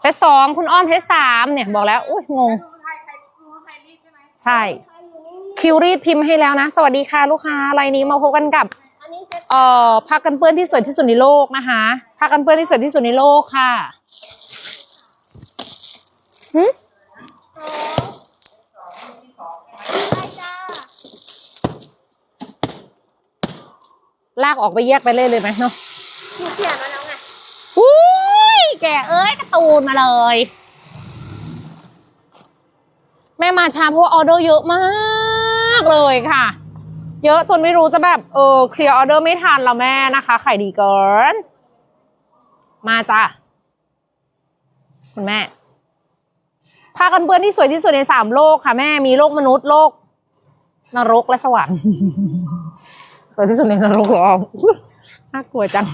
เซตสองคุณอ้อมเซตสามเนี่ยบอกแล้ว อุ้ยงงใครใครดูใครรีดใช่ไหมใช่ คิวรีดพิมพ์ให้แล้วนะ สวัสดีค่ะลูกค้ารายนี้มาพบกันกับอันนี้เอ่อผ้ากันเปื้อนที่สวยที่สุดในโลกนะคะผ้ากันเปื้อนที่สวยที่สุดในโลกค่ะหึลากออกไปแยกไปเล่นเลยไหมเนาะหนูเขียนมาแล้วไง อุ้ยแก เอ้ยกร์ตูนมาเลย แม่มาช้าเพราะว่าออเดอร์เยอะมากเลยค่ะ เยอะจนไม่รู้จะแบบเออเคลียร์ออเดอร์ไม่ทันแล้วแม่นะคะไขายดีเกิน มาจ้ะคุณแม่ผ้ากันเปื้อนที่สวยที่สุดในสามโลกค่ะแม่มีโลกมนุษย์โลกนรกและสวรรค์สวยที่สุดในนรกหรอน่ากลัวจัง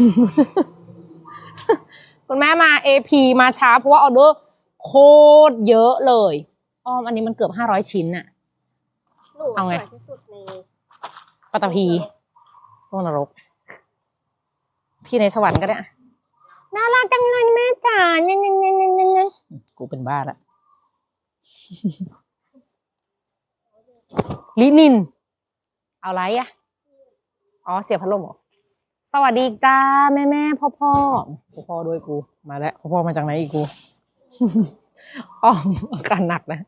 คุณแม่มา AP มาช้าเพราะว่าออเดอร์โคตรเยอะเลยอ้อมอันนี้มันเกือบห้าร้อยชิ้นน่ะหนูเอาไง สวยที่สุดในปัตตภีโลกนรก พี่ในสวรรค์ก็ได้อะน่ารักจังเลยแม่จ๋าเงี้ยเงี้ยเงี้ยเงี้ยเงี้ยเงี้ยกูเป็นบ้าละ ลินิน เอาไรอะอ๋อ เสียบพัดลมเหรอส วัสดีจ้าแม่แม่พ่อพ่อพ่อพ่อด้วยกู มาแล้วพ่อพ่อมาจากไหนอีกกูอ๋ออาการหนักนะ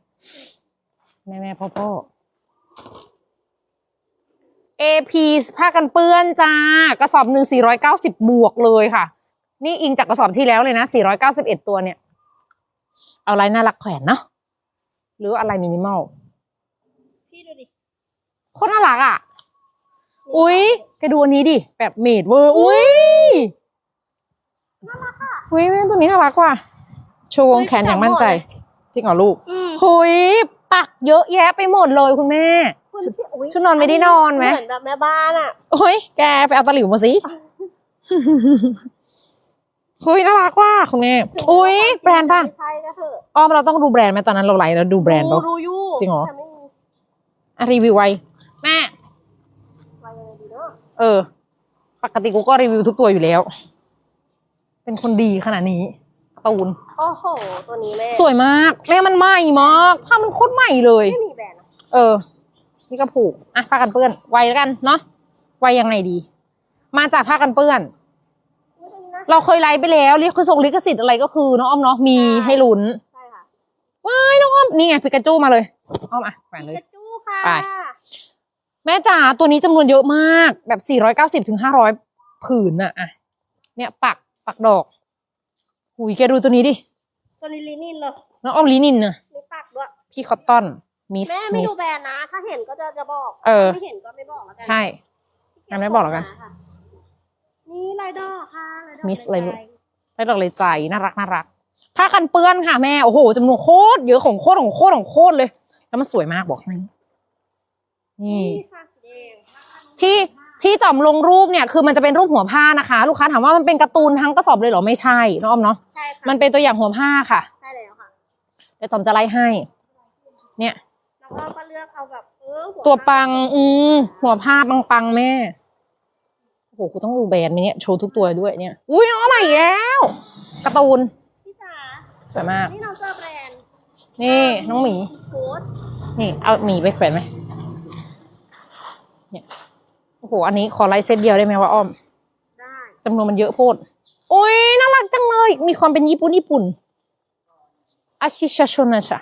แม่แม่พ่อพ่อ AP ผ้ากันเปื้อนจ้ากระสอบหนึ่ง490บวกเลยค่ะ นี่อิงจากกระสอบที่แล้วเลยนะ491ตัวเนี่ย เอาอะไรน่ารักแขวนเนาะหรือว่าอะไรมินิมอลพี่ดูดิโคตรน่ารักอะ อุ๊ยแกดูอันนี้ดิ แบบเมดเวอร์ อุ๊ยอุ๊ยแม่ตัวนี้น่ารักว่ะโชว์วงแขนอย่างมั่นใจ จริงเหรอลูกอืมหุยปักเยอะแยะไปหมดเลยคุณแม่คุณพี่อุ๊ยชุดนอนไม่ได้นอนไหมเหมือนแบบแม่บ้านอะโอ้ยแกไปเอาตะหลิวมาสิเฮ้ยน่ารักว่ะคุณแม่อุ้ยแบรนด์ป่ะไม่ใช่ก็เถอะอ้อมเราต้องดูแบรนด์ไหมตอนนั้นเราไลฟ์แล้วดูแบรนด์ป่ะดูอยู่จริงเหรอแต่ไม่มีอะรีวิวไว้แม่ไว้ยังไงดี เนาะเออ ปกติกูก็รีวิวทุกตัวอยู่แล้ว เป็นคนดีขนาดนี้การ์ตูน โอ้โห ตัวนี้แม่สวยมาก แม่มันใหม่มากผ้ามันโคตรใหม่เลย ไม่มีแบรนด์อะเออ นี่ก็ผูกอะผ้ากันเปื้อนไวแล้วกันเนาะไวยังไงดี มาจากผ้ากันเปื้อนอุ๊ยตัวนี้นะเราเคยไลฟ์ไปแล้วลิขส่งลิขสิทธิ์อะไรก็คือน้องอ้อมเนาะมีใช่ให้ลุ้นใช่ค่ะว้ายน้องอ้อมนี่ไงปิกาจูมาเลยอ้อมอะแขวนเลย กระจู้ค่ะ ไป แม่จ๋าตัวนี้จำนวนเยอะมากแบบ490ถึง500ผืนน่ะอะเนี่ยปักปักดอกหุยแกดูตัวนี้ดิตัวนี้ลินินเลยน้องอ้อมลินินน่ะมีปักด้วยพี่คอตตอนมิสแม่ไม่มิดูสแบรนด์นะ ถ้าเห็นก็จะจะบอกเออถ้าไม่เห็นก็ไม่บอกแล้วกันใช่ งั้นไม่บอกแล้วกันค่ะนี่ลายดอกค่ะลายดอกมิสอะไรลูกลายได้ดอกเลยใจน่ารักน่ารักผ้ากันเปื้อนค่ะแม่โอ้โหจำนวนโคตรเยอะของโคตรของโคตรของโคตรเลย แล้วมันสวยมากบอกให้นี่นี่ค่ะสีแดง ที่ที่จอมลงรูปเนี่ยคือมันจะเป็นรูปหัวผ้านะคะ ลูกค้าถามว่ามันเป็นการ์ตูนทั้งกระสอบเลยเหรอไม่ใช่น้องอ้อมเนาะใช่ค่ะมันเป็นตัวอย่างหัวผ้าค่ะใช่แล้วค่ะเดี๋ยวจอมจะไล่ให้ เนี่ย แล้วก็ก็เลือกเอาแบบเออหัตัวปังอืมหัวผ้าปังปังๆแม่โอ้โหกูต้องดูแบรนด์นี้เนี่ยโชว์ทุกตัวด้วยเนี่ย อุ้ยน้องใหม่แล้วการ์ตูนพี่จ๋าสวยมาก นี่น้องเจอแบรนด์นี่น้องหมี โค้ดนี่เอาหมีไปแขวนไหมเนี่ย โอ้โห อันนี้ขอไลน์เซตเดียวได้ไหมว่าอ้อม ได้จำนวนมันเยอะโพดโอ้ยน่ารักจังเลย มีความเป็นญี่ปุ่นญี่ปุ่นอาชิชาชนนะชะ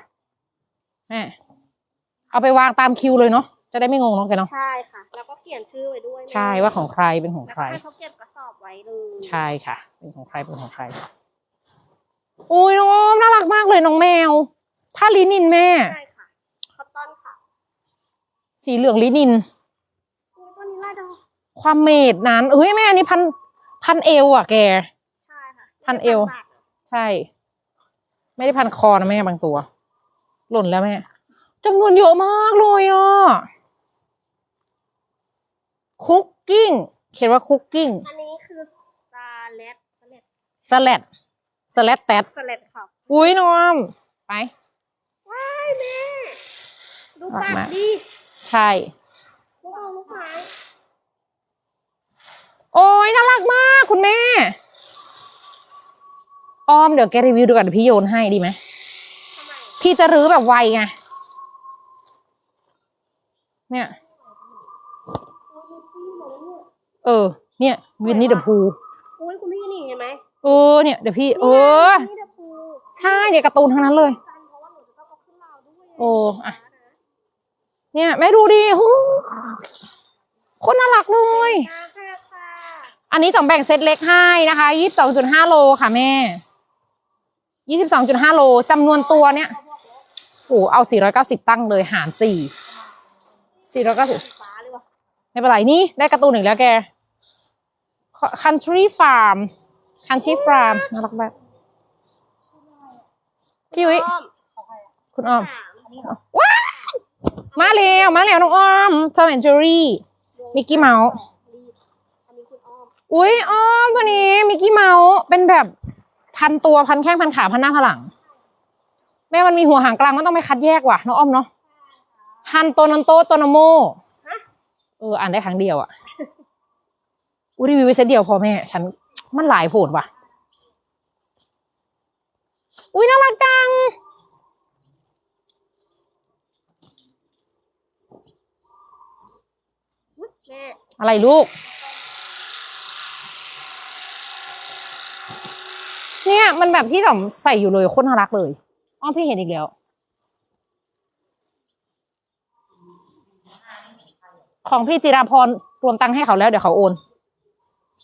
แม่เอาไปวางตามคิวเลยเนาะ จะได้ไม่งงเนาะแกเนาะ ใช่ค่ะ แล้วก็เขียนชื่อไว้ด้วยใช่ว่าของใครเป็นของแล้วใคร ก็ให้เขาเก็บกระสอบไว้เลยใช่ค่ะ เป็นของใครเป็นของใคร โอ้ยน้องอ้อมน่ารักมากเลยน้องแมว ผ้าลินินแม่ ใช่ค่ะคอตตอนค่ะ สีเหลืองลินิน อุ๊ยตัวนี้ลายดอก ความเมดนั้นเฮ้ยแม่อันนี้พันพันเอวอะแก ใช่ค่ะพันเอวบาทใช่ ไม่ได้พันคอนะแม่บางตัว หล่นแล้วแม่จำนวนเยอะมากเลยอะคุกกิ้งเขียนว่าคุกกิ้งอันนี้คือสเลดสเลดสลัดสลัดแตดสเลดค่ะอุ้ยน้องไปว้ายแม่ ดูรักปากมากดิ ใช่ลูกเอาลูกไม้ โอ้ยน่ารักมากคุณแม่ อ้อมเดี๋ยวแกรีวิวดูก่อนเดี๋ยวพี่โยนให้ดีไหมทำไมพี่จะรื้อแบบไวไง เนี่ย เออ เนี่ย วินนี่เดอะพูโอ้ยคุณพี่นี่เห็นไหมเออ เนี่ย เดี๋ยวพี่ เออนี่เดอะพูใช่เนี่ยการ์ตูนทั้งนั้นเลยกันเพราะว่าหนูจะต้องเอาขึ้นราวด้วยโอ้อะเนี่ยแม่ดูดิหูคนน่ารักเลยค่ะค่ะค่ะ อันนี้จอมแบ่งเซตเล็กให้นะคะยี่สิบสองจุดห้าโลค่ะแม่ยี่สิบสองจุดห้าโลจำนวนตัวเนี่ยโอ้เอาสี่ร้อยเก้าสิบตั้งเลยหารสี่สี่ร้อยเก้าสิบไม่เป็นไรนี่ได้การ์ตูนอีกแล้วแก country farm country farm น่ารักแบบพี่ยุ้ยคุณอ้อมมอันนี้ว้ามาแล้ว มาแล้วน้องอ้อม Tom and Jerry มิกกี้เมาส์ อุ้ยอ้อมตัวนี้มิกกี้เมาส์เป็นแบบพันตัวพันแข้งพันขาพันหน้าพันหลัง แม่มันมีหัวหางกลางมันต้องไปคัดแยกว่ะน้องอ้อมเนาะฮันโตนนโตโตนโมเอออ่านได้ครั้งเดียวอะอุยรีวิวไว้เซตเดียวพอแม่ ฉันมันหลายโผดว่ะ อุ้ยน่ารักจังอะไรลูก เนี่ยมันแบบที่จอมใส่อยู่เลยโคตรน่ารักเลยอ้อมพี่เห็นอีกแล้ว ของพี่จิราพรรวมตังค์ให้เขาแล้วเดี๋ยวเขาโอน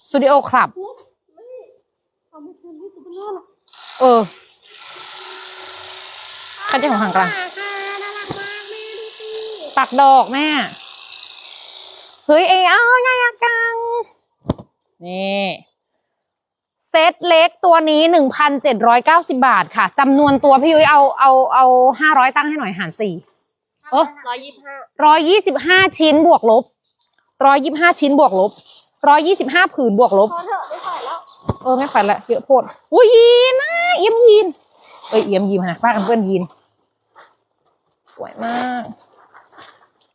สตูดิโอคลับเอาไม่คืนที่คุณพ่อหรอกเออคันเจ้าของห่างกลางตักมากแม่ดูสิปักดอกแม่ เฮ้ยเอ้ยอ้าวน่ารักจังนี่ เซตเล็กตัวนี้หนึ่งพันเจ็ดร้อยเก้าสิบาทค่ะจำนวนตัวพี่ยุ้ยเอาเอาเอาห้าร้อยตั้งให้หน่อยหารสี่เออร้อยยี่สิบห้าร้อยยี่สิบห้าชิ้นบวกลบร้อยยี่สิบห้าชิ้นบวกลบร้อยยี่สิบห้าผืนบวกลบ พอเถอะไม่ไหวแล้ว เออไม่ขวัญละเยอะโพดอุ้ยยีนนะเอี่ยมยีนเอ้ยเอี่ยมยีนนะป้ากันเพื่อนยีน สวยมาก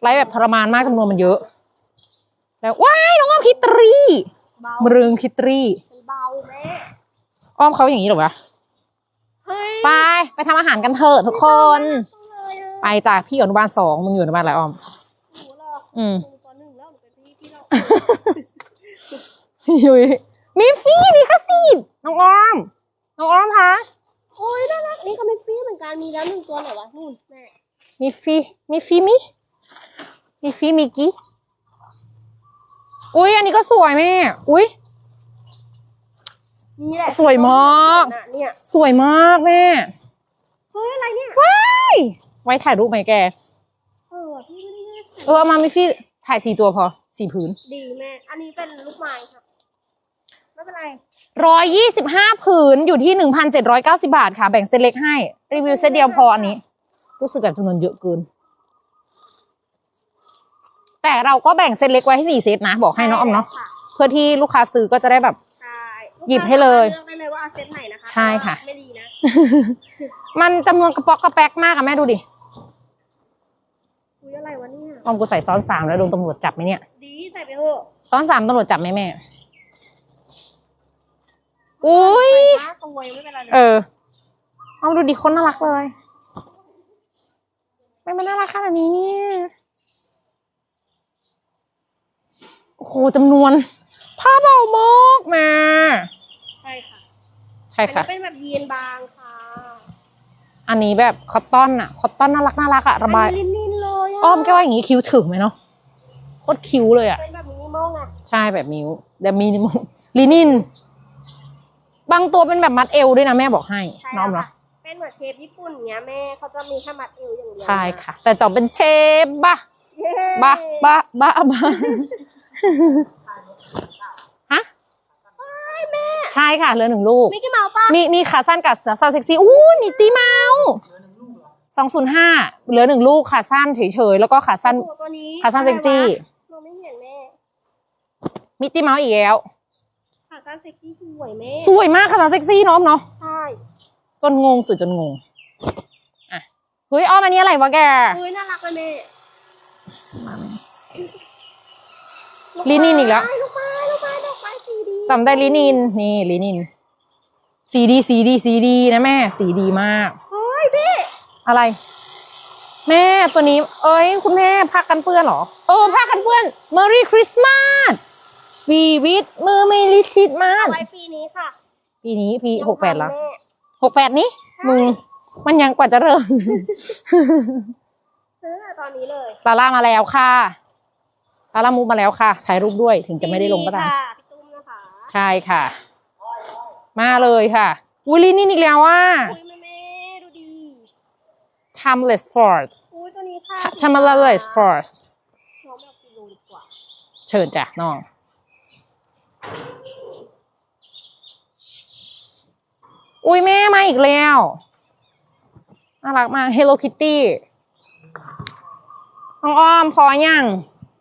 ไลฟ์แบบทรมานมากจำนวนมันเยอะ แล้วว้ายน้องอ้อมคิตรีเบามรึงคิตรีมันเบาแม่ อ้อมเขาอย่างนี้เหรอวะเฮ้ยไปไปทำอาหารกันเถอะทุกคนเลยอะไปจากพี่อยู่อนุบาลสองมึงอยู่อนุบาลอะไรอ้อมหนูเหรออืมหนูปหนึ่งแล้วหนูเป็นพี่ที่เราพี่ยุ้ยมีฟี่มีคาซีดน้องอ้อม น้องอ้อมคะโอ้ยน่ารักนี่ก็ไม่ฟรีเหมือนกันมีแล้วหนึ่งตัวเหรอวะนู่นแม่มีฟี่มีฟี่มิมีฟี่มิกกี้อุ้ยอันนี้ก็สวยแม่อุ้ย นี่แหละสวยมาก น่ะเนี่ยสวยมากแม่เฮ้ยอะไรเนี่ยว้ายไว้ถ่ายรูปไหมแก เออว่ะพี่ไม่ได้แยกเออเอามามีฟี่ถ่ายสี่ตัวพอสี่พื้นดีแม่อันนี้เป็นลูกไม้ค่ะไม่เป็นไรร้อยยี่สิบห้าผืนอยู่ที่หนึ่งพันเจ็ดร้อยเก้าสิบาทค่ะ แบ่งเซตเล็กให้ รีวิวเซตเดียวพออันนี้ รู้สึกแบบจำนวนเยอะเกิน แต่เราก็แบ่งเซตเล็กไว้ให้สี่เซตนะ บอกให้เน้องออมเนาะค่ะเพื่อที่ลูกค้าซื้อก็จะได้แบบใช่ หยิบให้เลย เลือกได้เลยว่าเอาเซตไหนนะคะใช่ค่ะ ไม่ดีนะมันจำนวนกระป๋อกกระแป๊กมากอะแม่ดูดิคุยอะไรวะเนี่ยออมกูใส่ซ้อนสามแล้วโดนตำรวจจับไหมเนี่ยดีใส่ไปเถอะซ้อนสามตำรวจจับไหมแม่ อุ้ย ใส่ห้าตัวยังไม่เป็นไรเลยเออ เอาดูดิคนน่ารักเลยไม่มันน่ารักขนาดนี้เนี่ยโอ้โหจำนวนผ้าเบามากแม่ใช่ค่ะใช่ค่ะอันนี้เป็นแบบยีนบางค่ะ อันนี้แบบคอตตอนอะคอตตอนน่ารักน่ารักอะระบายอันนี้ลินินเลยะอ้อมแกว่าอย่างงี้คิ้วถึงไหมเนาะโคตรคิ้วเลยอะเป็นแบบมินิมอลไงใช่แบบมิวแต่มินิมอลลินิน บางตัวเป็นแบบมัดเอวด้วยนะแม่บอกให้ใช่น้อมแล้วเนาะค่ะเป็นเหมือนเชฟญี่ปุ่นเนี้ยแม่เขาจะมีแค่มัดเอวอย่างเดียวใช่ค่ะ แต่จอมเป็นเชฟบ้าเย้บ้าบ้าบ้าบ้าฮะ ใช่ค่ะเหลือหนึ่งลูกมิกกี้เมาส์ป่ะมีมีขาสั้นกับขาสั้นเซ็กซี่อู้ยมีตีเมาสองศูนย์ห้าเหลือหนึ่งลูกขาสั้นเฉยๆแล้วก็ขาสั้นโอ้โหตัวนี้ขาสั้นเซ็กซี่เราไม่เห็นแม่มีตีเมาอีกแล้วขาสั้นเซ็กซี่สวยแม่สวยมากขาสั้นเซ็กซี่เนาะเนาะใช่จนงงสุดจนงงอะเฮ้ยอ้อมอันนี้อะไรวะแกเฮ้ยน่ารักเลยแม่ลินินอีกแล้วลูกไม้ลูกไม้ดอกไม้สีดี จำได้ลินิน นี่ลินิน สีดีสีดีสีดีนะแม่ สีดีมากเฮ้ยพี่ อะไร แม่ตัวนี้ เอ้ย คุณแม่ผ้ากันเปื้อนเหรอ เออผ้ากันเปื้อน Merry Christmas วีวิทมือไม่ลิชิตมาเอากไว้ปีนี้ค่ะ ปีนี้ปีหกแปดแล้วม่หกแปดนี้มึงมันยังกว่าจะเริ่มซื้อตั้งแต่ตอนนี้เลยลาล่ามาแล้วค่ะลาล่ามูฟมาแล้วค่ะ ถ่ายรูปด้วยถึงจะไม่ได้ลงก็ตาม ใช่ค่ะ มาเลยค่ะอุ้ยลินี่อีกแล้วว่าอุ้ยแม่แม่ดูดี Timeless Ford อุ้ยตัวนี้ค่ะ Ch- Timeless Ford น้องแบบกิโลดีกว่า เชิญจ้ะน้องอุ้ยแม่มาอีกแล้วน่ารักมาก Hello Kitty น้องอ้อมพอยัง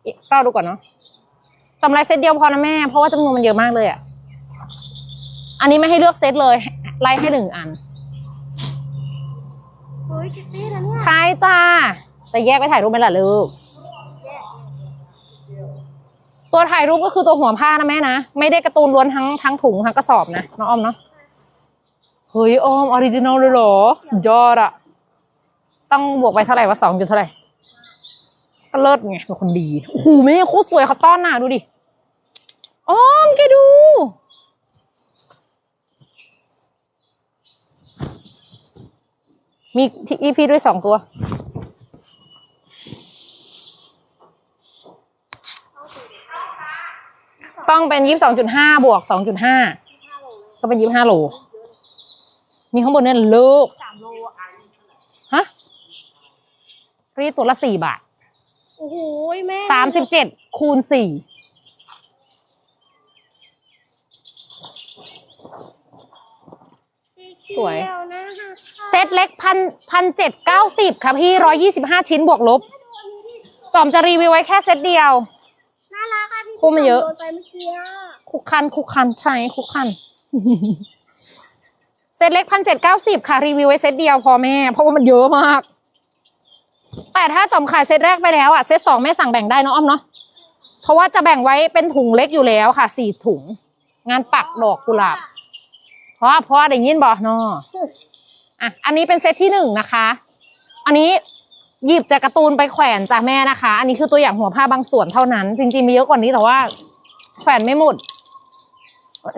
อีกเราดูก่อนเนาะ จำไรเซตเดียวพอนะแม่ เพราะว่าจำนวนมันเยอะมากเลยอะ อันนี้ไม่ให้เลือกเซตเลย ไล่ให้หนึ่งอัน เฮ้ยคิตตี้นะเนี่ยใช่จ้า จะแยกไปถ่ายรูปไหมล่ะลูก ตัวถ่ายรูปก็คือตัวหัวผ้านะแม่นะ ไม่ได้การ์ตูนล้วนทั้งทั้งถุงทั้งกระสอบนะน้องอ้อมเนาะ เฮ้ยอ้อมออริจินอลเลยเหรอ สุดยอดอะต้องบวกไปเท่าไหร่วะสองจุดเท่าไหร่ ก็เลิศไงเป็นคนดีโอ้โหแม่โคตรสวยเขาต้อนหน่ะดูดิอ้อมแกดู มีที่อีพีด้วยสองตัว ต้องเป็นยี่สิบสองจุดห้าบวกสองจุดห้าก็เป็นยี่สิบห้าโล มีข้างบนเนี่ยลูกสามโลอะฮะรีดตัวละสี่บาท โอ้โหแม่สามสิบเจ็ดคูณสี่สีเขีสวยนะคะเซตเล็กพันพันเจ็ดเก้าสิบค่ะพี่ร้อยี่สิบห้าชิ้นบวกลบ จอมจะรีวิวไว้แค่เซตเดียว น่ารักอะที่คู่มันเยอะ โดนไปเมื่อกี้อะคุกคันคุกคันใช่คุกคัน เซตเล็กพันเจ็ดเก้าสิบค่ะรีวิวไว้เซตเดียวพอแม่ เพราะว่ามันเยอะมาก แต่ถ้าจอมขายเซตแรกไปแล้วอะเซตสองแม่สั่งแบ่งได้เนอะอ้อมเนาะเพราะว่าจะแบ่งไว้เป็นถุงเล็กอยู่แล้วค่ะสี่ถุง งานปักดอกกุหลาบเพราะเพราะว่าได้ยินบอกเนาะอะอันนี้เป็นเซตที่หนึ่งนะคะ อันนี้หยิบจากการ์ตูนไปแขวนจากแม่นะคะ อันนี้คือตัวอย่างหัวผ้าบางส่วนเท่านั้น จริงๆมีเยอะกว่านี้แต่ว่า แขวนไม่หมด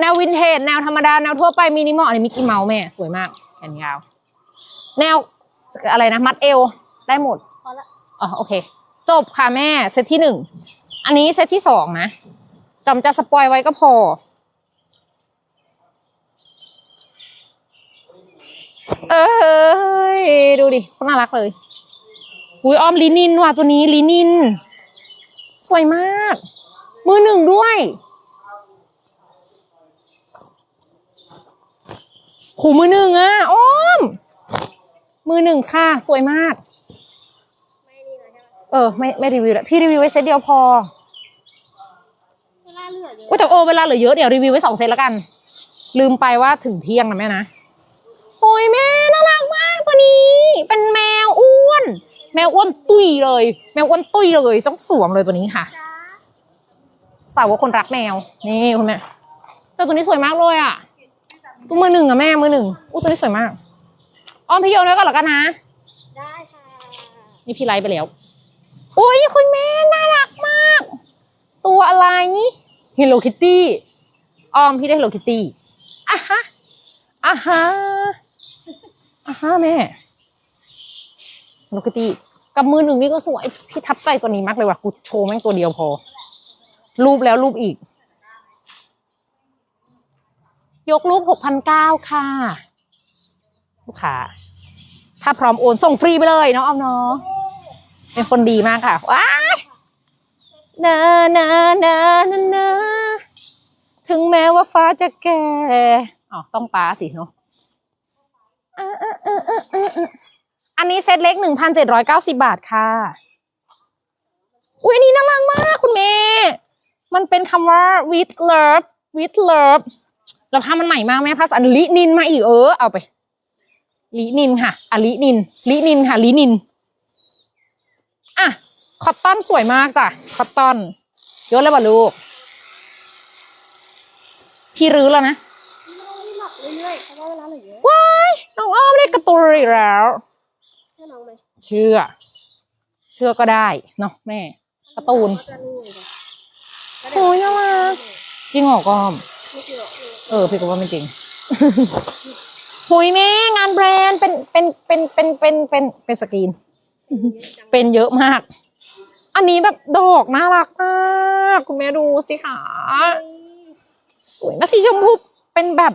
แนววินเทจแนวธรรมดา แนวทั่วไปมินิมอลอันนี้มิกกี้เมาส์แม่ สวยมากแขนยาว แนวอะไรนะ มัดเอว ได้หมดพอละอ๋อโอเค จบค่ะแม่เซตที่หนึ่งอันนี้เซตที่สองนะจำจะสปอยไว้ก็พอ เอ้ยดูดิเขาน่ารักเลยอุ้ยอ้อมลินินว่ะตัวนี้ลินิน สวยมาก มือหนึ่งด้วยหูมือหนึ่งอะอ้อม มือหนึ่งค่ะ สวยมาก ไม่นี่นะใช่ไหม เออไม่ไม่รีวิวแล้วพี่รีวิวไว้เซตเดียวพอเวลาเหลือเยอะอุ้ยแต่โอเวลาเหลือเยอะเดี๋ยวรีวิวไว้สองเซตแล้วกัน ลืมไปว่าถึงเที่ยงนะแม่นะโอ้ยแม่น่ารักมากตัวนี้ เป็นแมวอ้วน แมวอ้วนตุยเลย แมวอ้วนตุยเลยต้องสวมเลยตัวนี้ค่ะจ้าสาวกคนรักแมวนี่คุณแม่แต่ตัวนี้สวยมากเลยอะตัวมือหนึ่งอะแม่มือหนึ่งอู้ตัวนี้สวยมากอ้อมพี่โยนไว้ก่อนแล้วกันนะได้ค่ะนี่พี่ไลฟ์ไปแล้วโอ้ยคุณแม่น่ารักมาก ตัวอะไรนี่ Hello Kitty ออมพี่ได้ Hello Kitty อะฮะอะฮะอะฮะแม่ Hello Kitty กับมือหนึ่งนี่ก็สวยพี่ทับใจตัวนี้มากเลยว่ะกูโชว์แม่งตัวเดียวพอ รูปแล้วรูปอีก ยกรูปหกพันเก้าค่ะ ลูกค้าถ้าพร้อมโอนส่งฟรีไปเลยเนาะออมเนาะ เป็นคนดีมากค่ะ ว้ายนานานานานาถึงแม้ว่าฟ้าจะแก่อ๋อต้องป้าสิเนาะอันนี้เซตเล็กหนึ่งพันเจ็ดร้อยเก้าสิบาทค่ะ อุ้ยอันนี้น่ารักมากคุณเมย์มันเป็นคำว่า with love with love แล้วผ้ามันใหม่มากแม่ผ้าสันลินินมาอีกเออ เอาไปลินินค่ะอลินินลินินค่ะลินิน อะคอตตอนสวยมากจ้ะคอตตอนยกเลยว่ะลูก พี่รื้อแล้วนะไม่ต้องรีบหมักเรื่อยๆเพราะว่าเวลาเหลือเยอะว้ายน้องอ้อมได้การ์ตูนอีกแล้วให้น้องไหมเชื่อ เชื่อก็ได้เนาะแม่การ์ตูนก็จะนี่เลยโอ้ยน่ารักจริงเหรอก้อม ไม่จริงหรอกเออพี่ก็ว่าไม่จริง หุยแม่งานแบรนด์เป็นเป็นเป็นเป็นเป็นเป็นเป็นสกรีน เป็นเยอะมาก อันนี้แบบดอกน่ารักมากคุณแม่ดูสิค่ะสวยมากสีชมพูเป็นแบบ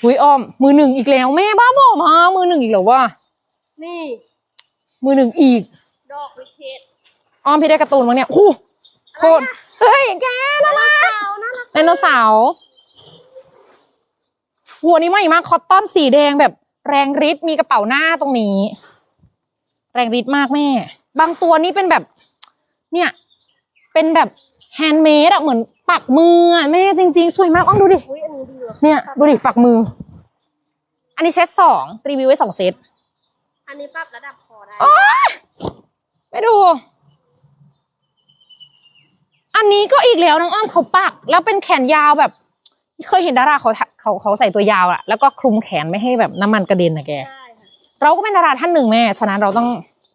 หุยอ้อม มือหนึ่งอีกแล้วแม่บ้าบอมามือหนึ่งอีกแล้วว่านี่มือหนึ่งอีก ดอกวิเทศอ้อมพี่ได้การ์ตูนมั้งเนี่ยคู่โคตรเฮ้ยแกน่ารักขาวน่ารักไดโนเสาร์หัวนี้ใหม่มากคอตตอนสีแดงแบบแรงฤทธิ์มีกระเป๋าหน้าตรงนี้ แรงฤทธิ์มากแม่ บางตัวนี้เป็นแบบ เนี่ย เป็นแบบแฮนด์เมดอะเหมือนปักมืออะแม่จริง ๆ สวยมากอ้อมดูดิ อุ้ยอันนี้ดีว่ะเนี่ยดูดิปักมือ อันนี้เซตสองรีวิวไว้สองเซตอันนี้ปรับระดับคอได้โอ๊ยไปดู อันนี้ก็อีกแล้วน้องอ้อมเขาปัก แล้วเป็นแขนยาวแบบ เคยเห็นดาราเขาทะเขาเขาใส่ตัวยาวอะแล้วก็คลุมแขนไม่ให้แบบน้ำมันกระเด็นนะแกได้ค่ะ เราก็เป็นดาราท่านหนึ่งแม่ ฉะนั้นเราต้อง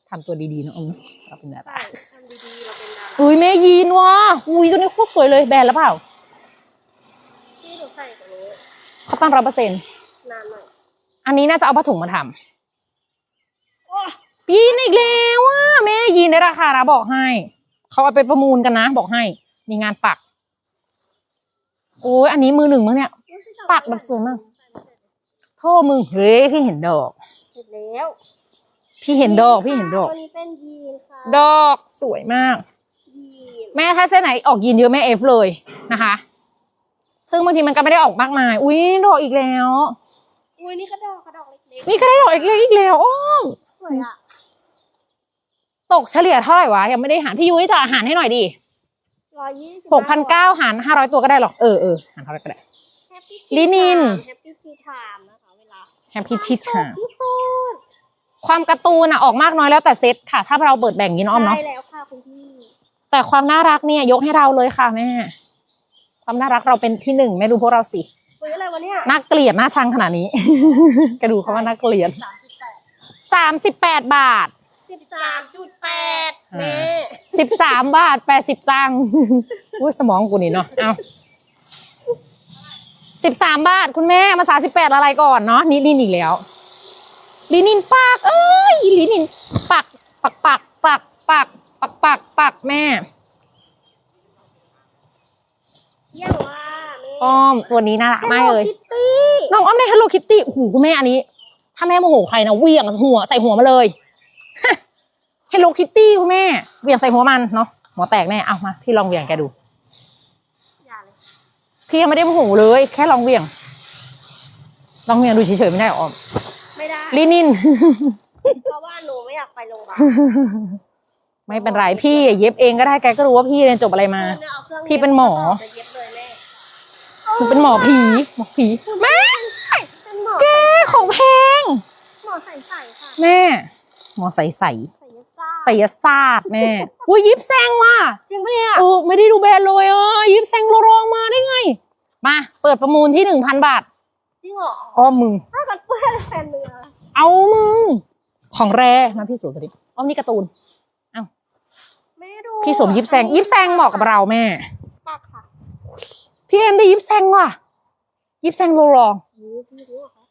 ทำตัวดีๆนะอมเราเป็นดาราใช่ทำดีๆเราเป็นดาราอุ้ยแม่ยีนว่ะอุ้ยตัวนี้โคตรสวยเลยแบรนด์แล้วเปล่าที่หนูใส่ตัวนี้เขาตั้งร้อยเปอร์เซ็นต์นานหน่อยอันนี้น่าจะเอาผ้าถุงมาทำยีนอีกแล้วอะแม่ยีนในราคานะบอกให้ เขาเอาไปประมูลกันนะ บอกให้ มีงานปัก โอ้ยอันนี้มือหนึ่งมั้งเนี่ยปักแบบสวยมาก โทษมึงเฮ้ยพี่เห็นดอกเสร็จแล้วพี่เห็นดอกพี่เห็นดอก ตัวนี้เป็นยีนค่ะดอกสวยมาก ยีนแม่ถ้าเส้นไหนออกยีนเยอะแม่เอฟเลยนะคะ ซึ่งบางทีมันก็ไม่ได้ออกมากมาย อุ้ยดอกอีกแล้ว อุ้ยนี่ก็ดอกกระดอกเล็กนี่ก็ได้ดอกเล็กๆอีกแล้วอ้อมๆสวยอะตกเฉลี่ยเท่าไหร่วะ ยังไม่ได้หารพี่ยุ้ยจะหารให้หน่อยดิร้อยยี่สิบหกพันเก้าหารห้าร้อยตัวก็ได้หรอก เออเออหารเท่าไหร่ก็ได้ลินิน แฮปปี้ทีไทม์นะคะเวลา แฮปปี้ชิดชาที่สุดความการ์ตูนอะออกมากน้อยแล้วแต่เซตค่ะ ถ้าเราเปิดแบ่งอย่างนี้เนาะอ้อมเนาะ ใช่แล้วค่ะคุณพี่แต่ความน่ารักเนี่ยยกให้เราเลยค่ะแม่ ความน่ารักเราเป็นที่หนึ่งไม่ดูพวกเราสิซื้ออะไรวะเนี่ยน่าเกลียดน่าชังขนาดนี้ กระดูเขาว่าน่าเกลียดสามสิบแปดสามสิบแปดบาทสิบสามจุดแปดอ่าแม่สิบสามบาทแปดสิบตังค์อุ้ยสมองกูนี่เนาะเอา สิบสามบาทคุณแม่มาสามสิบแปดอะไรก่อนเนาะนี่ลินอีกแล้วลินินปาก เอ้ยลินินปักปักปักปักปักปักปักปักแม่เยี่ยมว่าแม่อ้อมตัวนี้น่ารักมากเลยคิตตี้น้องอ้อมได้ Hello Kitty โอ้โหคุณแม่อันนี้ ถ้าแม่โมโหใครนะเหวี่ยงหัวใส่หัวมาเลย Hello Kitty คุณแม่เหวี่ยงใส่หัวมันเนาะหัวแตกแน่เอามาพี่ลองเหวี่ยงแกดูอย่าเลย พี่ยังไม่ได้โมโหเลย แค่ลองเหวี่ยง ลองเหวี่ยงดูเฉยๆไม่ได้หรอออมไม่ได้ ลินิน เพราะว่าหนูไม่อยากไปโรงพยาบาลไม่เป็นไรพี่เย็บเองก็ได้แกก็รู้ว่าพี่เรียนจบอะไรมาเนี่ยอาครื่องพี่เป็นหมอ จะเย็บเลยแม่หนูเป็นหมอผีหมอผีแม่เป็นหมอแกของแพง หมอใส่ใส่ค่ะ แม่ หมอใสใสใส่ยาซ่าใสยศาสตร์แม่อุ้ยยิบแซงว่ะจริงปะเนี่ยโอ้ไม่ได้ดูแบรนด์เลยอะยิบแซงโลรองมาได้ไง มา เปิดประมูลที่หนึ่งพันบาทจริงเหรออ้อมมึงถ้าเกิดเพื่อนแฟนเนื้อเอามึง ของแรมาพี่สวมตัวนี้อ้อมนี่การ์ตูนไม่ดูพี่สวมยิบแซงยิบแซงเหมาะกับเราแม่ปักค่ะพี่เอ็มได้ยิบแซงว่ะ ยิบแซงโลรองนี่พี่รู้เหรอคะ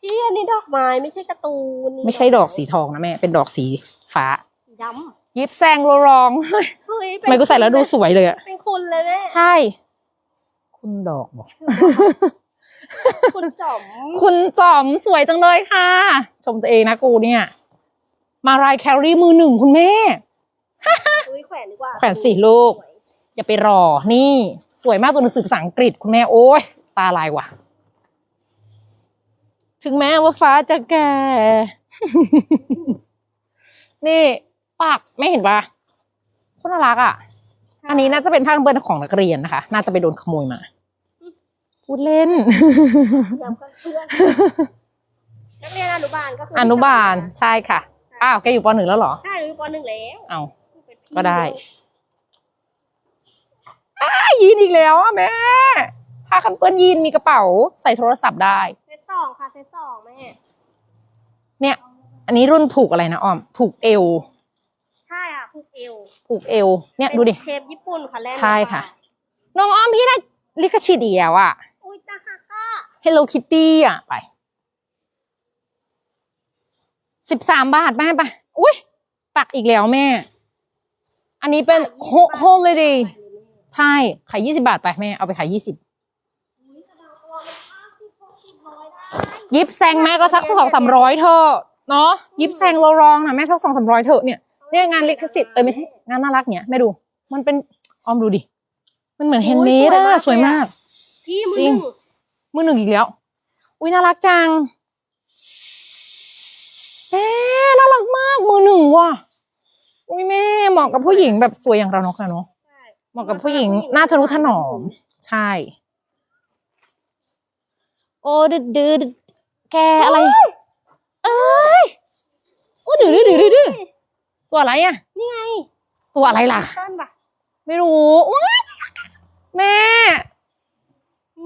พี่อันนี้ดอกไม้ไม่ใช่การ์ตูนนี่ไม่ใช่ดอกสีทองนะแม่ เป็นดอกสีฟ้า สีดยิบแซงโลรองำเฮ้ยทำไมกูใส่แล้วดูสวยเลยอะเป็นคุณเลยแม่ใช่ คุณดอกบอก คุณจ๋อมคุณจอมสวยจังเลยค่ะ ชมตัวเองนะกูเนี่ย มารายแคลรี่มือหนึ่งคุณแม่ อุ้ยแขวนดีกว่าแขวนสิลูกอย่าไปรอ นี่ สวยมากตัวหนังสือภาษาอังกฤษคุณแม่โอ้ยตาลายว่ะ ถึงแม้ว่าฟ้าจะแก่ นี่ ปากไม่เห็นปะโคนน่ารักอะ อันนี้น่าจะเป็นผ้ากันเปื้อนของนักเรียนนะคะ น่าจะไปโดนขโมยมา พูดเล่นย้ำกันเพื่อนนักเรียนอนุบาลก็คือออนุบาลใช่ค่ะ อ้าวแกอยู่ปหนึ่งแล้วเหรอ ใช่หนูอยู่ปหนึ่งแล้วเอาเป็นพี่ก็ได้อ้ายีนอีกแล้วอะแม่ผ้ากันเปื้อนยีนมีกระเป๋าใส่โทรศัพท์ได้แม่องค่ะเซตสองแม่เนี่ย อันนี้รุ่นผูกอะไรนะอ้อม ผูกเอวใช่ค่ะผูก เอวผูกเอว เนี่ยดูดิเป็นเชฟญี่ปุ่นค่ะแรกใช่ค่ะ น้องอ้อมพี่ได้ลิขชิตอีกแล้วอะอุ้ยตาหักก็ Hello Kitty อะ ไปสิบสามบาทแม่ไปะอุ้ยปักอีกแล้วแม่ อันนี้เป็นโฮโฮเลยดีใช่ ขายยี่สิบาทไปแม่ เอาไปขายยี่สิบอุ้ยกระดาษตัวมันห้าสิบหกสิบร้อยได้ยิบแซงแม่ก็สักสองสามร้อยเถอะเนาะยิบแซงเรารองนะแม่สักสองสามร้อยเถอะเนี่ย เนี่ยงานลิขสิทธิ์เออไม่ใช่งานน่ารักเนี่ยแม่ดู มันเป็นออมดูดิ มันเหมือนแฮนด์เมดอะสวยมาก พี่มืจริองหนึ่งมือหนึ่งอีกแล้ว อุ้ยน่ารักจังแม่น่ารักมาก มือหนึ่งว่ะ อุ้ยแม่เหมาะกับผู้หญิงแบบสวยอย่างเราเนาะค่ะเนาะ ใช่เหมาะกับผู้หญิงหน้าทะนุถนอม ใช่ โอ้ดืดดืดแกอะไร เอ้ย โอ้ดืดดืดดืดดืด ตัวอะไรอะนี่ไงตัวอะไรล่ะ ต้นปะไม่รู้ว้ายแม่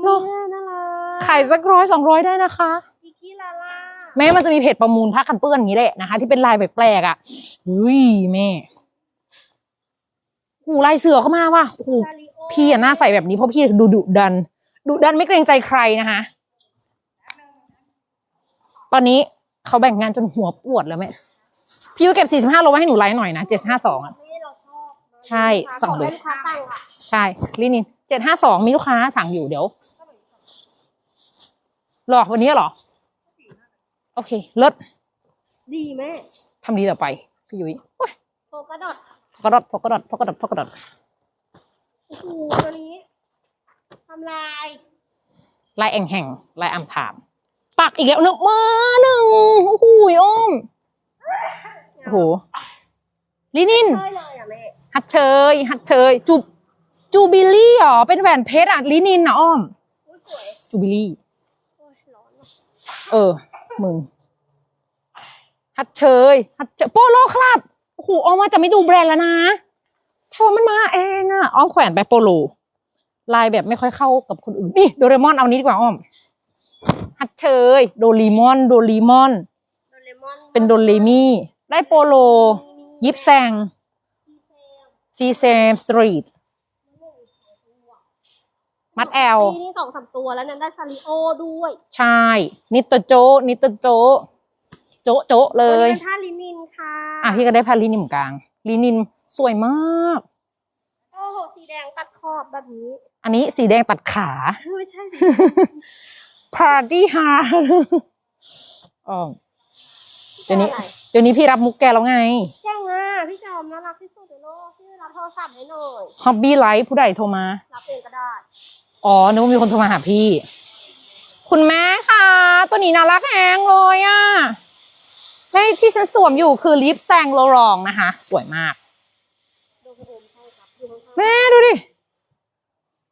เนอะเนี่ยน่ารักขายสักร้อยสองร้อยได้นะคะกิกิลาลาแม่มันจะมีเพจประมูลผ้ากันเปื้อนอย่างนี้แหละนะคะ ที่เป็นลายแปลกๆอะอุ้ยแม่หูลายเสือเข้ามาว่ะหูซาริโอพี่อะหน้าใส่แบบนี้เพราะพี่ดูดุดันดุดันไม่เกรงใจใครนะคะ ตอนนี้เขาแบ่งงานจนหัวปวดแล้วแม่ พี่ก็เก็บ 45โลไว้ให้หนูไลฟ์หน่อยนะ 752อะไม่เราชอบใช่ สั่งเลยขอให้ลูกค้าตั้งค่ะใช่ ลินิน 752 มีลูกค้าสั่งอยู่เดี๋ยว หรอ วันนี้เหรอ โอเค เลิศ ดีแม่ทำดีต่อไป พี่ยุ้ยโอ้ยโฟกัสดอทพกระดดพกระดดพกระดดพกระดดโอ้โหตัวนี้ทำลายลายแองแห่งลายอัมถาม ปักอีกแล้วหนึ่งมาหนึ่งโอ้โหอ้อม โอ้โหลินินใช่เลยอะแม่ฮัดเชยฮัดเชย จูจูบิลลี่เหรอ เป็นแหวนเพชรอะลินินนะอ้อม อุ้ยสวยจูบิลลี่ โอ้ยร้อนว่ะเออ มึงฮัดเชยฮัดเชยโปโลครับโอ้โหอ้อมว่าจะไม่ดูแบรนด์แล้วนะเท่ามันมาเองอะ อ้อมแขวนไปโปโล ลายแบบไม่ค่อยเข้ากับคนอื่น นี่โดเรมอนเอานี้ดีกว่าอ้อมฮัดเชย โดรีมอน โดรีมอน โดเรมอนเป็นโดเรมี่ ได้โปโล ยิปแซงซีเซมสตรีทมัดแอลปีนี้สองสามตัวแล้วนั้นได้ซาริโอด้วย ใช่ นิตโตโจนิตโตโจโจะโจะเลตัวยนี้เป็นท่าลินินค่ะ อะพี่ก็ได้พาลินินกลาง ลินินสวยมากโอ้โหสีแดงตัดขอบแบบนี้ อันนี้สีแดงตัดขา ไม่ใช่สิพาร์ตี้ฮาร์อ๋อเดี๋ยวนี้อะไร เดี๋ยวนี้พี่รับมุกแกแล้วไงแจ้งอะพี่จอมน่ารักที่สุดในโลกพี่รับโทรศัพท์ให้หน่อยฮอบบี้ไลฟ์ผู้ใดโทรมา รับเองก็ได้อ๋อนึกว่ามีคนโทรมาหาพี่ คุณแม่คะตัวนี้น่ารักแฮงเลยอะในที่ฉันสวมอยู่คือลิปแซงโลรองนะคะ สวยมากดูกระโดมใช่ครับอยู่ข้างๆแม่ดูดิ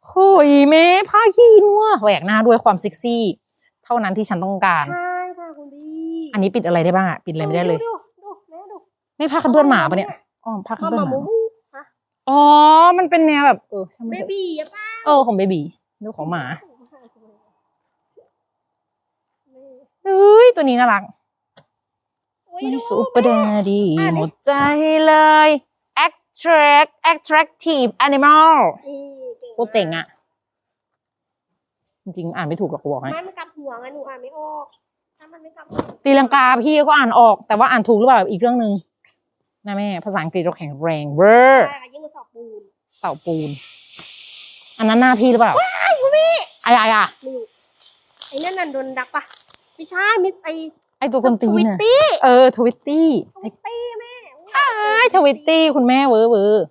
โอ้ยแม่ผ้ายีนว่ะแหวกหน้าด้วยความเซ็กซี่ เท่านั้นที่ฉันต้องการ ใช่ค่ะคุณพี่ อันนี้ปิดอะไรได้บ้างอะปิดอะไรไม่ได้เลย ดูดูแม่ดูไม่ผ้าคันเปื้อนหมาปะเนี่ยอ๋อผ้าคันมาเปื้อนมาหมูมามูฮะอ๋อ มันเป็นแนวแบบเออช่างเบมันเถอะบี้อะป้าเออของเบบีดูของหมาเอ้ยตัวนี้น่ารักโอ้ยไม่ดูสูปเดดีอะนี่หมดใจเลย attract attractive animal นี่โคตรเจ๋งอะจริงๆอ่านไม่ถูกหรอกกูบอกให้ ไม่มันกลับหัวไงหนูอ่านไม่ออก ถ้ามันไม่กลับหัวตีลังกาพี่ก็อ่านออก แต่ว่าอ่านถูกหรือเปล่าอีกเรื่องหนึ่งนะแม่ ภาษาอังกฤษเราแข็งแรงเวอร์ใช่ค่ะยิ่งกว่าสอบปูนเสาปูน อันนั้นหน้าพี่หรือเปล่าว้ายคุณพี่อะไรอะไม่รู้ไอ้นั่นน่ะโดนดักปะไม่ใช่มิสไอไอตัวคนตีทวินตน่ะตี้เออทวิตตี้ทวิตตี้แม่ไอ้ทวิตตี้คุณแม่เวอร์เวอร์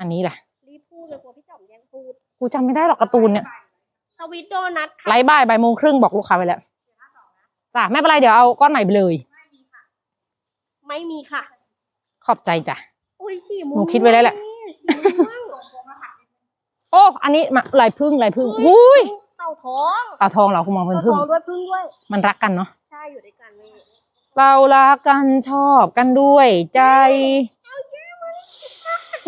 อันนี้ล่ะรีบพูดเลยกลัวพี่จอมแย่งพูดกูจำไม่ได้หรอกการ์ตูนเนี่ยทวิตโดนัทค่ะไลฟ์บ่ายบ่ายโมงครึ่งบอกลูกค้าไปแล้ว จ้ะไม่เป็นไรเดี๋ยวเอาก้อนใหม่ไปเลย ไม่มีค่ะ ขอบใจจ้ะ อุ้ยฉี่มุ้หนูคิดไว้แล้วแหละฉี่ม่วงโอ้อันนี้มาลายพึ่งลายพึ่งอุ้ยเต่าท้องตาทองเหราคุณมองเป็นเต่าพึ่งท้องด้วยพึ่งด้วย มันรักกันเนาะใช่อยู่ด้วยกันแม่เรารักกันชอบกันด้วยใจ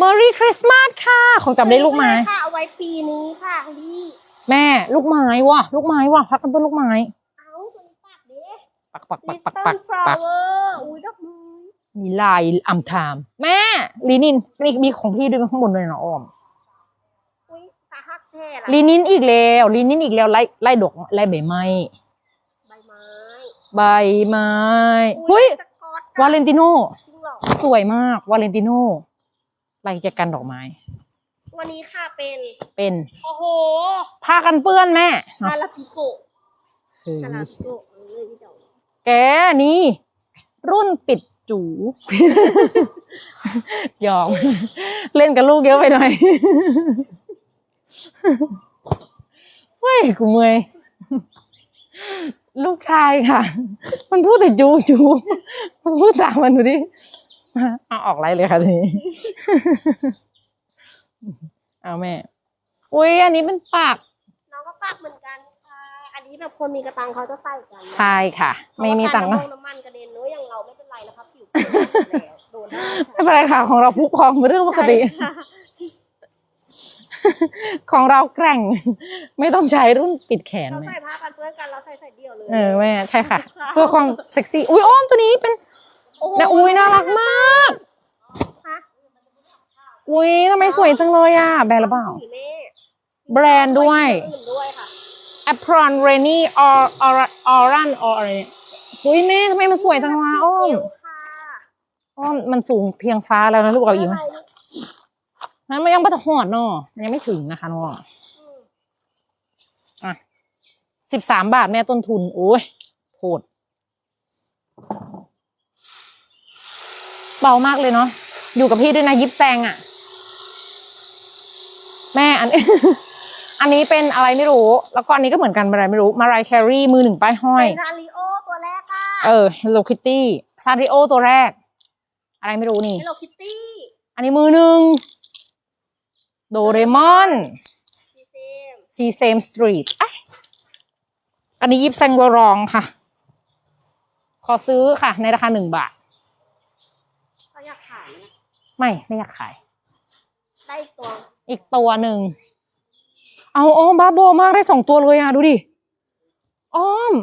Merry Christmas ค่ะ ของจำได้ลูกไม้ ค่ะเอาไว้ปีนี้ค่ะพี่แม่ลูกไม้ว่ะ ลูกไม้ว่ะพักกันเป็นลูกไม้เอา ปักปักปัลิกตปักเติ้ปัลกฟลาปัก เวอร์อุ้ยดอกไม้มีลายอัมไทามแม่ลีนินมีมีของพี่ด้วยข้างบนด้วยนะอ้อมอุ้ยตาฮักแท้ละลีนินอีกแล้วลีนินอีกแล้วไล่ไล่ดอกไล่ใบไม้ใบไม้ใบไม้หุ้ยสกอตวาเลนติโนจริงเหรอสวยมากวาเลนติโนลายแจกันดอกไม้ วันนี้ค่ะเป็นเป็นโอ้โหผ้ากันเปื้อนแม่ฮาราปิโกะคือฮาราปิโกะเออพี่ดอก แกนี่ รุ่นปิดจูยอม เล่นกับลูกเยอะไปหน่อยเฮ้ยกูเมยลูกชายค่ะ มันพูดแต่จูจูมันพูดตามมันดูดิเอาออกไรเลยค่ะทีนี้เอาแม่ อุ้ยอันนี้เป็นปาก น้องก็ปักเหมือนกัน ค่ะอันนี้แบบคนมีกระตังเขาจะใส่กันนะใช่ค่ะ ไม่มีตังค์เพก็ราะว่าการน้ำมันกระเด็นเนอะอย่างเราไม่เป็นไรนะครับผิวเปื้อนแล้วโดนได้ไม่เป็นไรค่ะของเราพุพองเป็นเรื่องปกติ ใช่ค่ะของเราแกร่ง ไม่ต้องใช้รุ่นปิดแขนเราแม่ใส่ผ้ากันเปื้อนกันเราใส่ใส่เดี่ยวเลยเออแม่ใช่ค่ะ เพื่อความเซ็กซี่อุ้ยอ้อมตัวนี้เป็นโอ้โหนะอุ้ยน่ารักมากฮะอุ้ยทำไมสวยจังเลยอะแบรนด์หรือเปล่าสีแม่แบรนด์ด้วย อื่นด้วยค่ะ Apron Rainy or or Oran or อะไรเนี่ยอุ้ยแม่ทำไมมันสวยจังวะอ้อมเอวค่ะอ้อมมันสูงเพียงฟ้าแล้วนะลูกเอาอีกไหมะไรนี่นั้นมันยังไม่ตะหอดเนาะมันยังไม่ถึงนะคะน้องอืมอะสิบสามบาทแม่ต้นทุน โอ้ยโหดเบามากเลยเนาะอยู่กับพี่ด้วยนะยิบแซงอะ่ะ แม่อัน อันนี้เป็นอะไรไม่รู้ แล้วก็อันนี้ก็เหมือนกันเป็นอะไรไม่รู้มารายแครีมือหนึ่งป้ายห้อยเป็นทาริโอตัวแรกค่ะเออ Hello Kitty ซาริโอตัวแรก อะไรไม่รู้นี่ เฮลโลคิตตี้อันนี้มือหนึ่งโดเรมอนซีเซมซีเซมสตรีทอันนี้ยิบแซงโลรองค่ะ ขอซื้อค่ะ ในราคาหนึ่งบาท เขาอยากขายนะไม่ไม่อยากขาย ได้อีกตัวอีกตัวหนึ่ง เอาอ้อมบ้าโบมากได้สองตัวเลยอะดูดิอ้อม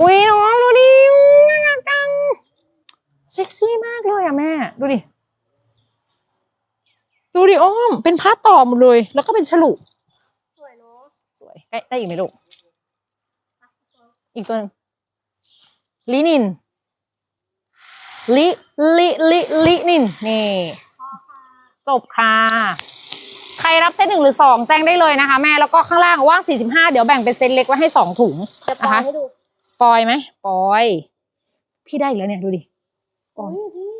อุ้ยน้องดูดิน่ารักจังเซ็กซี่มากเลยอะแม่ ดูดิ ดูดิอ้อม เป็นผ้าต่อหมดเลย แล้วก็เป็นฉลุสวยเนาะสวยได้ได้อีกไหมลูกอีกตัวนึงลินินลิลิลิลินินนี่ จบค่ะ ใครรับเซตหนึ่งหรือสองแจ้งได้เลยนะคะ แม่แล้วก็ข้างล่างว่าง45เดี๋ยวแบ่งเป็นเซตเล็กไว้ให้สองถุงจะปล่อยให้ดูปอยไหมปอย พี่ได้อีกแล้วเนี่ยดูดิอ๋อโอ้ยพี่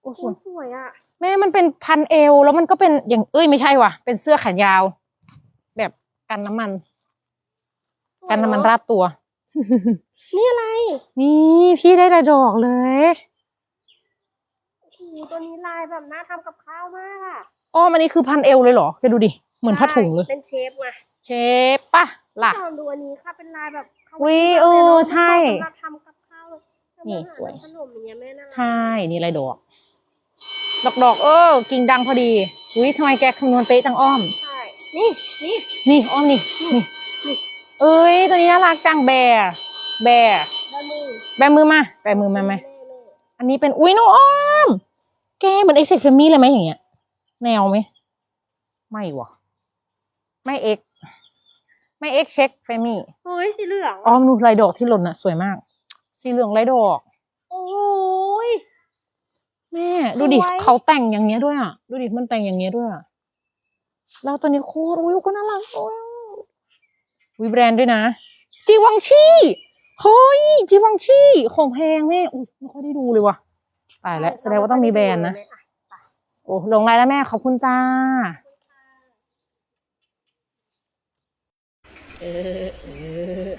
โอ้สสววยยสวยอะแม่มันเป็นพันเอวแล้วมันก็เป็นอย่างเอ้ยไม่ใช่ว่ะ เป็นเสื้อแขนยาว แบบกันน้ำมันสวยกันน้ำมันเอะราดตัว นี่อะไรนี่พี่ได้ระดอกเลยโอ้โห ตัวนี้ลายแบบน่าทำกับข้าวมากอะอ้อมอันนี้คือพันเอวเลยเหรอแกดูดิ เหมือนผ้าถุงเลยใช่เป็นเชฟไงเชฟปะล่ะลองดูอันนี้ค่ะเป็นลายแบบข้าวอุ๊ยมากเออลยนะใช่สำหรับทำกับข้าวเลยนี่สวยขนมอย่างเงี้ยแม่น่ารักใช่นี่อะไรดอก ดอกดอกเออ กิ่งดังพอดีอุ้ยทำไมแกคำนวณเป๊ะจังอ้อมใช่นี่นี่นี่อ้อมนี่นี่นี่เอ้ยตัวนี้น่ารักจังแบร์แบร์ด้านมือแบมือมาแบมือมาไหมแม่เลยอันนี้เป็นอุ้ยน้องอ้อม แกเหมือนเอ็กเซ็กเฟมี่เลยไหมอย่างเงี้ย แนวไหม ไม่วะไม่เอ็ก ไม่เอ็กเช็คเฟมี่เฮ้ยสีเหลืองอ้อมดูลายดอกที่หล่นน่ะ สวยมาก สีเหลืองลายดอก โอ้ยแม่ ดูดิสวยเขาแต่งอย่างเงี้ยด้วยอะ ดูดิมันแต่งอย่างเงี้ยด้วยอะแล้วตัวนี้โคตรอุ้ยคนน่ารักโอ้ยวิแบรนด์ด้วยนะ จีวังชีเฮ้ยจีวังชีของแพงแม่อุ้ยไม่ค่อยได้ดูเลยว่ะ ตายแล้วแสดงว่าต้องมีแบรนด์นะ โอ้ลงไลน์แล้วแม่ขอบคุณจ้าเออเออ